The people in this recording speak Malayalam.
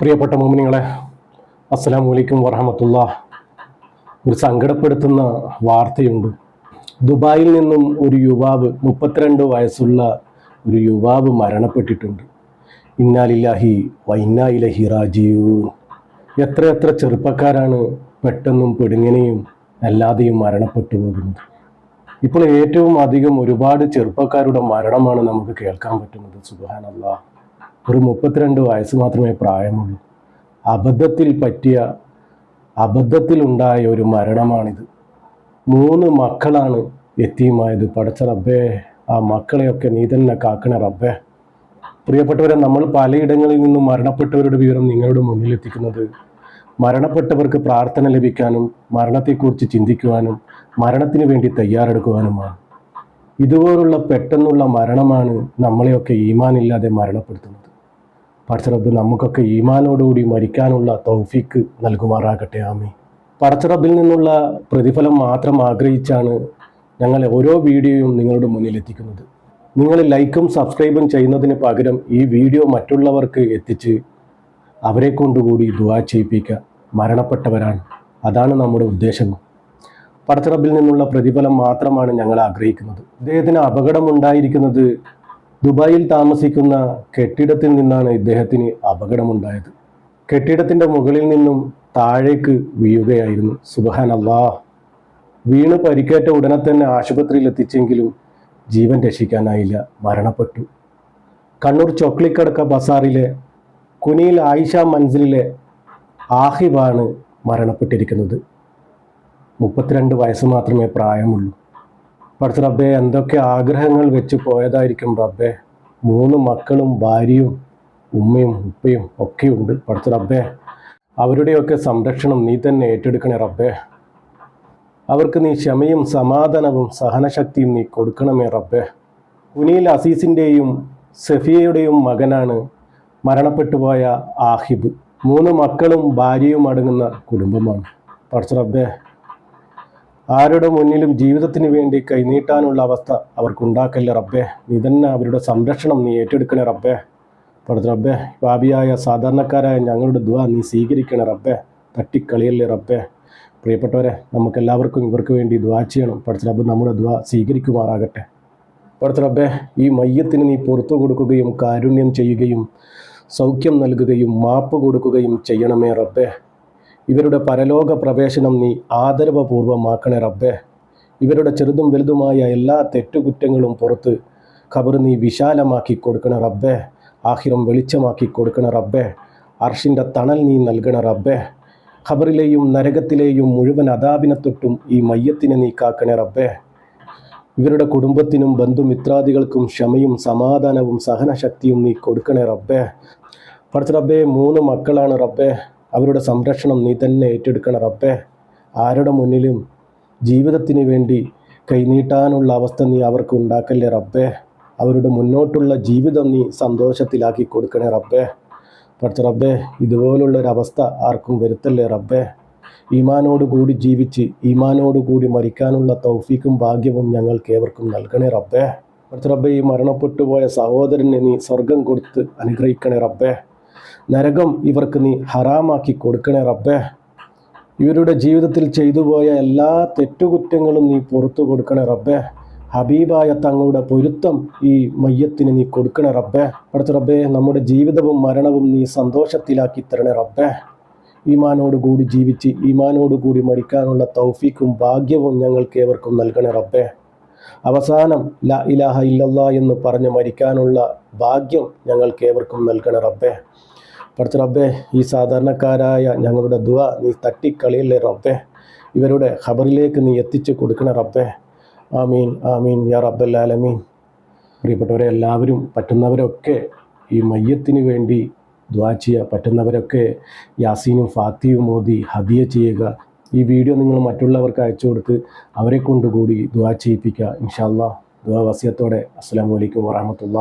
പ്രിയപ്പെട്ട മോമിനിങ്ങളെ അസ്സാം വലൈക്കും വറഹമത്തുള്ള. ഒരു സങ്കടപ്പെടുത്തുന്ന വാർത്തയുണ്ട്. ദുബായിൽ നിന്നും ഒരു യുവാവ് മുപ്പത്തിരണ്ട് വയസ്സുള്ള ഒരു യുവാവ് മരണപ്പെട്ടിട്ടുണ്ട്. ഇന്നാലില്ലാഹി വൈന്നായിലഹി റാജീവൂൻ എത്ര എത്ര ചെറുപ്പക്കാരാണ് പെട്ടെന്നും പെടുങ്ങനെയും അല്ലാതെയും മരണപ്പെട്ടു പോകുന്നത്. ഇപ്പോൾ ഏറ്റവും അധികം ഒരുപാട് ചെറുപ്പക്കാരുടെ മരണമാണ് നമുക്ക് കേൾക്കാൻ പറ്റുന്നത്. സുബാനല്ലാ ഒരു മുപ്പത്തിരണ്ട് വയസ്സ് മാത്രമേ പ്രായമുള്ളൂ. അബദ്ധത്തിൽ പറ്റിയ അബദ്ധത്തിലുണ്ടായ ഒരു മരണമാണിത്. മൂന്ന് മക്കളാണ് എത്തിയുമായത്. പടച്ച റബ്ബേ ആ മക്കളെയൊക്കെ നീ തന്നെ കാക്കണ റബ്ബേ. പ്രിയപ്പെട്ടവരെ നമ്മൾ പലയിടങ്ങളിൽ നിന്നും മരണപ്പെട്ടവരുടെ വിവരം നിങ്ങളുടെ മുന്നിൽ എത്തിക്കുന്നത് മരണപ്പെട്ടവർക്ക് പ്രാർത്ഥന ലഭിക്കാനും മരണത്തെക്കുറിച്ച് ചിന്തിക്കുവാനും മരണത്തിന് വേണ്ടി തയ്യാറെടുക്കുവാനുമാണ്. ഇതുപോലുള്ള പെട്ടെന്നുള്ള മരണമാണ് നമ്മളെയൊക്കെ ഈമാനില്ലാതെ മരണപ്പെടുത്തുന്നത്. പടച്ചറബ് നമുക്കൊക്കെ ഈമാനോടുകൂടി മരിക്കാനുള്ള തൗഫീക്ക് നൽകുമാറാകട്ടെ ആമി പടച്ചറബിൽ നിന്നുള്ള പ്രതിഫലം മാത്രം ആഗ്രഹിച്ചാണ് ഞങ്ങൾ ഓരോ വീഡിയോയും നിങ്ങളുടെ മുന്നിൽ എത്തിക്കുന്നത്. നിങ്ങൾ ലൈക്കും സബ്സ്ക്രൈബും ചെയ്യുന്നതിന് പകരം ഈ വീഡിയോ മറ്റുള്ളവർക്ക് എത്തിച്ച് അവരെ കൊണ്ടുകൂടി ദുവാ ചെയ്യിപ്പിക്കുക. മരണപ്പെട്ടവരാണ്. അതാണ് നമ്മുടെ ഉദ്ദേശം. പടച്ചറബിൽ നിന്നുള്ള പ്രതിഫലം മാത്രമാണ് ഞങ്ങൾ ആഗ്രഹിക്കുന്നത്. ഇദ്ദേഹത്തിന് അപകടമുണ്ടായിരിക്കുന്നത് ദുബായിൽ താമസിക്കുന്ന കെട്ടിടത്തിൽ നിന്നാണ് ഇദ്ദേഹത്തിന് അപകടമുണ്ടായത്. കെട്ടിടത്തിന്റെ മുകളിൽ നിന്നും താഴേക്ക് വീഴുകയായിരുന്നു. സുബഹാൻ അള്ളാ വീണ് പരിക്കേറ്റ ഉടനെ തന്നെ ആശുപത്രിയിൽ എത്തിച്ചെങ്കിലും ജീവൻ രക്ഷിക്കാനായില്ല. മരണപ്പെട്ടു. കണ്ണൂർ ചൊക്ലിക്കടക്ക ബസാറിലെ കുനിയിൽ ആയിഷ മൻസിലിലെ ആഹിബാണ് മരണപ്പെട്ടിരിക്കുന്നത്. മുപ്പത്തിരണ്ട് വയസ്സ് മാത്രമേ പ്രായമുള്ളൂ. പഠിച്ച റബ്ബെ എന്തൊക്കെ ആഗ്രഹങ്ങൾ വെച്ച് പോയതായിരിക്കും റബ്ബെ. മൂന്ന് മക്കളും ഭാര്യയും ഉമ്മയും ഉപ്പയും ഒക്കെയുണ്ട് പഠിച്ച റബ്ബെ അവരുടെയൊക്കെ സംരക്ഷണം നീ തന്നെ ഏറ്റെടുക്കണേ റബ്ബെ. അവർക്ക് നീ ക്ഷമയും സമാധാനവും സഹനശക്തിയും നീ കൊടുക്കണമേ റബ്ബെ. കുനിയിൽ അസീസിന്റെയും സഫിയയുടെയും മകനാണ് മരണപ്പെട്ടുപോയ ആഹിബ്. മൂന്ന് മക്കളും ഭാര്യയും അടങ്ങുന്ന കുടുംബമാണ്. പഠിച്ച റബ്ബെ ആരുടെ മുന്നിലും ജീവിതത്തിന് വേണ്ടി കൈനീട്ടാനുള്ള അവസ്ഥ അവർക്കുണ്ടാക്കല്ലേ റബ്ബേ? നീ തന്നെ അവരുടെ സംരക്ഷണം നീ ഏറ്റെടുക്കണേ റബ്ബേ. പടുത്ത റബ്ബേ ഭാവിയായ സാധാരണക്കാരായ ഞങ്ങളുടെ ദുവ നീ സ്വീകരിക്കണേ റബ്ബേ. തട്ടിക്കളിയല്ലേ റബ്ബേ. പ്രിയപ്പെട്ടവരെ നമുക്കെല്ലാവർക്കും ഇവർക്ക് വേണ്ടി ദ്വാ ചെയ്യണം. പഠിച്ച റബ്ബ് നമ്മുടെ ദ്വാ സ്വീകരിക്കുമാറാകട്ടെ. പഠിച്ച റബ്ബേ ഈ മയ്യത്തിന് നീ പുറത്തു കൊടുക്കുകയും കാരുണ്യം ചെയ്യുകയും സൗഖ്യം നൽകുകയും മാപ്പ് കൊടുക്കുകയും ചെയ്യണമേ റബ്ബേ. ഇവരുടെ പരലോക പ്രവേശനം നീ ആദരവപൂർവമാക്കണേ റബ്ബേ. ഇവരുടെ ചെറുതും വലുതുമായ എല്ലാ തെറ്റുകുറ്റങ്ങളും പുറത്ത് ഖബർ നീ വിശാലമാക്കി കൊടുക്കണ റബ്ബേ. ആഹിരം വെളിച്ചമാക്കി കൊടുക്കണ റബ്ബേ. അർഷിന്റെ തണൽ നീ നൽകണ റബ്ബേ. ഖബറിലെയും നരകത്തിലെയും മുഴുവൻ അതാപിനെ തൊട്ടും ഈ മയ്യത്തിനെ നീ കാക്കണേ റബ്ബേ. ഇവരുടെ കുടുംബത്തിനും ബന്ധുമിത്രാദികൾക്കും ക്ഷമയും സമാധാനവും സഹനശക്തിയും നീ കൊടുക്കണേ റബ്ബേ. പഠിച്ച റബ്ബേ മൂന്ന് മക്കളാണ് റബ്ബേ. അവരുടെ സംരക്ഷണം നീ തന്നെ ഏറ്റെടുക്കണ റബ്ബേ. ആരുടെ മുന്നിലും ജീവിതത്തിന് വേണ്ടി കൈനീട്ടാനുള്ള അവസ്ഥ നീ അവർക്ക് ഉണ്ടാക്കല്ലേ റബ്ബേ. അവരുടെ മുന്നോട്ടുള്ള ജീവിതം നീ സന്തോഷത്തിലാക്കി കൊടുക്കണേ റബ്ബേ. പഠിച്ച റബ്ബേ ഇതുപോലുള്ളൊരവസ്ഥ ആർക്കും വരുത്തല്ലേ റബ്ബേ. ഈമാനോട് കൂടി ജീവിച്ച് ഈമാനോട് കൂടി മരിക്കാനുള്ള തൗഫീക്കും ഭാഗ്യവും ഞങ്ങൾക്ക് ഏവർക്കും നൽകണേ റബ്ബേ. പഠിച്ച റബ്ബേ ഈ മരണപ്പെട്ടുപോയ സഹോദരനെ നീ സ്വർഗം കൊടുത്ത് അനുഗ്രഹിക്കണേ റബ്ബേ. നരകം ഇവർക്ക് നീ ഹറാമാക്കി കൊടുക്കണേ റബ്ബേ. ഇവരുടെ ജീവിതത്തിൽ ചെയ്തു പോയ എല്ലാ തെറ്റുകുറ്റങ്ങളും നീ പുറത്തു കൊടുക്കണേ റബ്ബേ. ഹബീബായ തങ്ങളുടെ പൊരുത്തം ഈ മയ്യത്തിന് നീ കൊടുക്കണേ റബ്ബേ. അടുത്ത റബ്ബേ നമ്മുടെ ജീവിതവും മരണവും നീ സന്തോഷത്തിലാക്കി തരണേ റബ്ബേ. ഈമാനോടുകൂടി ജീവിച്ച് ഈമാനോടുകൂടി മരിക്കാനുള്ള തൗഫീക്കും ഭാഗ്യവും ഞങ്ങൾക്ക് ഏവർക്കും നൽകണേ റബ്ബേ. അവസാനം ല ഇലാഹ ഇല്ലല്ലാ എന്ന് പറഞ്ഞ് മരിക്കാനുള്ള ഭാഗ്യം ഞങ്ങൾക്ക് ഏവർക്കും നൽകണേ റബ്ബേ. പഠിച്ച റബ്ബെ ഈ സാധാരണക്കാരായ ഞങ്ങളുടെ ദുവ നീ തട്ടിക്കളിയല്ലേ റബ്ബെ? ഇവരുടെ ഖബറിലേക്ക് നീ എത്തിച്ചു കൊടുക്കണേ റബ്ബേ. ആമീൻ ആമീൻ യാ റബ്ബല്ലാലമീൻ പ്രിയപ്പെട്ടവരെ എല്ലാവരും പറ്റുന്നവരൊക്കെ ഈ മയ്യത്തിന് വേണ്ടി ദ്വാ ചെയ്യുക പറ്റുന്നവരൊക്കെ യാസീനും ഫാത്തിയും മോദി ഹദിയ ചെയ്യുക. ഈ വീഡിയോ നിങ്ങൾ മറ്റുള്ളവർക്ക് അയച്ചു കൊടുത്ത് അവരെ കൊണ്ടുകൂടി ദ്വാ ചെയ്യിപ്പിക്കുക. ഇൻഷാല്ലാ ദ്വാ വസിയത്തോടെ. അസ്സാം വലൈക്കും വാഹമത്തുള്ള